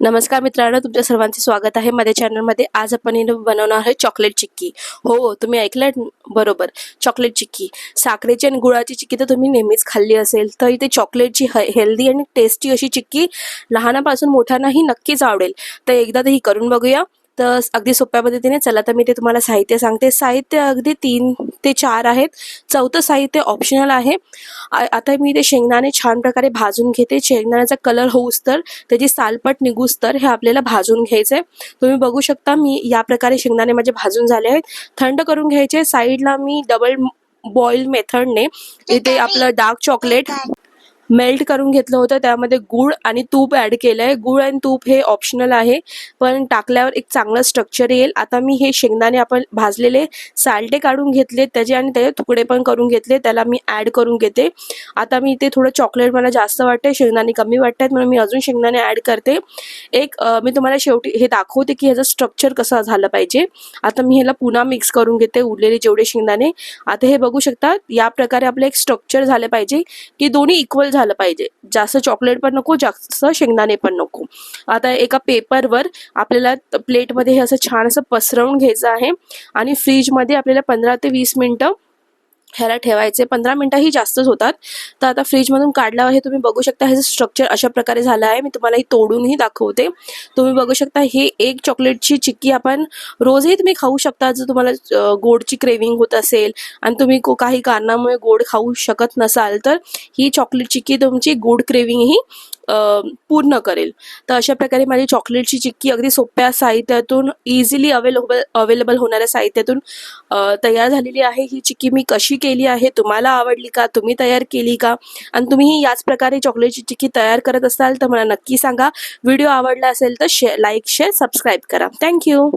नमस्कार मित्रांनो तुमच्या सर्वांचे स्वागत आहे माझ्या चॅनलमध्ये आज आपण बनवणार आहे चॉकलेट चिक्की. हो, हो तुम्ही ऐकलं बरोबर चॉकलेट चिक्की. साखरेची आणि गुळाची चिक्की तर तुम्ही नेहमीच खाल्ली असेल तर इथे चॉकलेटची हेल्दी आणि टेस्टी अशी चिक्की लहानापासून मोठ्यांनाही नक्कीच आवडेल. तर एकदा तर ही करून बघूया. तर अगदी सोप्या पद्धतीने चला तर मी ते तुम्हाला साहित्य सांगते. साहित्य अगदी तीन ते चार आहेत. चौथं साहित्य ऑप्शनल आहे. आता मी ते शेंगदाणे छान प्रकारे भाजून घेते. शेंगदाण्याचा कलर होऊस तर त्याची सालपट निघूस तर हे आपल्याला भाजून घ्यायचंय. तुम्ही बघू शकता मी या प्रकारे शेंगदाणे माझे भाजून झाले आहेत. थंड करून घ्यायचे. साईडला मी डबल बॉईल मेथडने इथे आपलं डार्क चॉकलेट मेल्ट करून घेतलं होतं. त्यामध्ये गूळ आणि तूप ॲड केलं आहे गूळ आणि तूप हे ऑप्शनल आहे पण टाकल्यावर एक चांगलं स्ट्रक्चर येईल. आता मी हे शेंगदाणे आपण भाजलेले साल्टे काढून घेतले त्याचे आणि त्याचे तुकडे पण करून घेतले त्याला मी ॲड करून घेते. आता मी इथे थोडं चॉकलेट मला जास्त वाटते शेंगदाणे कमी वाटत आहेत म्हणून मी अजून शेंगदाणे ॲड करते. एक मी तुम्हाला शेवटी हे दाखवते की ह्याचं स्ट्रक्चर कसं झालं पाहिजे. आता मी ह्याला पुन्हा मिक्स करून घेते उरलेले जेवढे शेंगदाणे. आता हे बघू शकता या प्रकारे आपलं एक स्ट्रक्चर झालं पाहिजे की दोन्ही इक्वल झालं पाहिजे. जास्त चॉकलेट पण नको जास्त शेंगदाणे पण नको. आता एका पेपरवर आपल्याला प्लेटमध्ये हे असं छान असं पसरवून घ्यायचं आहे आणि फ्रीजमध्ये आपल्याला पंधरा ते वीस मिनटं ह्याला ठेवायचे. पंधरा मिनटंही जास्तच होतात. तर आता फ्रीजमधून काढल्यावर हे तुम्ही बघू शकता ह्याचं स्ट्रक्चर अशा प्रकारे झालं आहे. मी तुम्हाला ही तोडूनही दाखवते. तुम्ही बघू शकता हे एक चॉकलेटची चिक्की आपण रोजही तुम्ही खाऊ शकता. जर तुम्हाला गोडची क्रेविंग होत असेल आणि तुम्ही को- काही कारणामुळे गोड खाऊ शकत नसाल तर ही चॉकलेट चिक्की तुमची गोड क्रेविंग ही पूर्ण करेल. तर अशा प्रकारे माझी चॉकलेटची चिक्की अगदी सोप्या साहित्यातून इझिली अवेलेबल अवेलेबल होणाऱ्या साहित्यातून तयार झालेली आहे. ही चिक्की मी कशी केली आहे तुम्हाला आवडली का तुम्ही तयार केली का आणि तुम्ही याच प्रकारे चॉकलेटची चिक्की तयार करत असाल तर मला नक्की सांगा. व्हिडिओ आवडला असेल तर शे लाईक शेअर सबस्क्राईब करा. Thank you